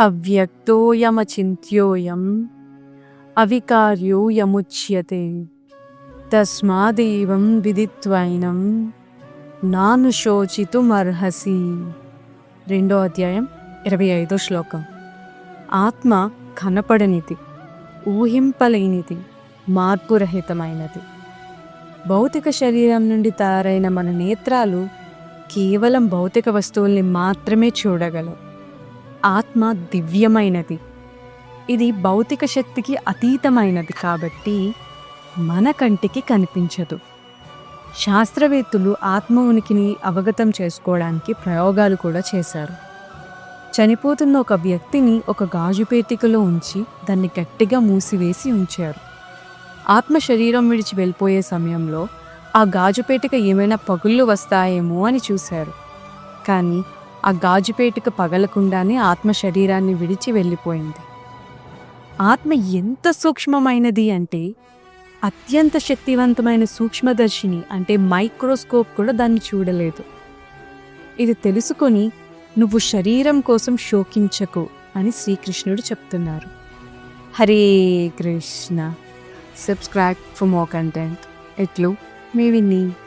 అవ్యక్తోయమచింత్యోయం అవికార్యోయముచ్యతే తస్మాదేవం విదిత్వైనం నాను శోచితుమర్హసి. రెండో అధ్యాయం ఇరవై ఐదో శ్లోకం. ఆత్మ కనపడనిది ఊహింపలేనిది మార్పురహితమైనది. భౌతిక శరీరం నుండి తయారైన మన నేత్రాలు కేవలం భౌతిక వస్తువుల్ని మాత్రమే చూడగలవు. ఆత్మ దివ్యమైనది. ఇది భౌతిక శక్తికి అతీతమైనది కాబట్టి మన కంటికి కనిపించదు. శాస్త్రవేత్తలు ఆత్మ ఉనికిని అవగతం చేసుకోవడానికి ప్రయోగాలు కూడా చేశారు. చనిపోతున్న ఒక వ్యక్తిని ఒక గాజు పేటికలో ఉంచి దాన్ని గట్టిగా మూసివేసి ఉంచారు. ఆత్మ శరీరం విడిచి వెళ్ళిపోయే సమయంలో ఆ గాజు పేటిక ఏమైనా పగుళ్ళు వస్తాయేమో అని చూశారు. కానీ ఆ గాజుపేటకు పగలకుండానే ఆత్మ శరీరాన్ని విడిచి వెళ్ళిపోయింది. ఆత్మ ఎంత సూక్ష్మమైనది అంటే అత్యంత శక్తివంతమైన సూక్ష్మదర్శిని అంటే మైక్రోస్కోప్ కూడా దాన్ని చూడలేదు. ఇది తెలుసుకొని నువ్వు శరీరం కోసం శోకించకు అని శ్రీకృష్ణుడు చెప్తున్నారు. Hare Krishna. Subscribe for more content. ఎట్లు? మీ విన్నీ.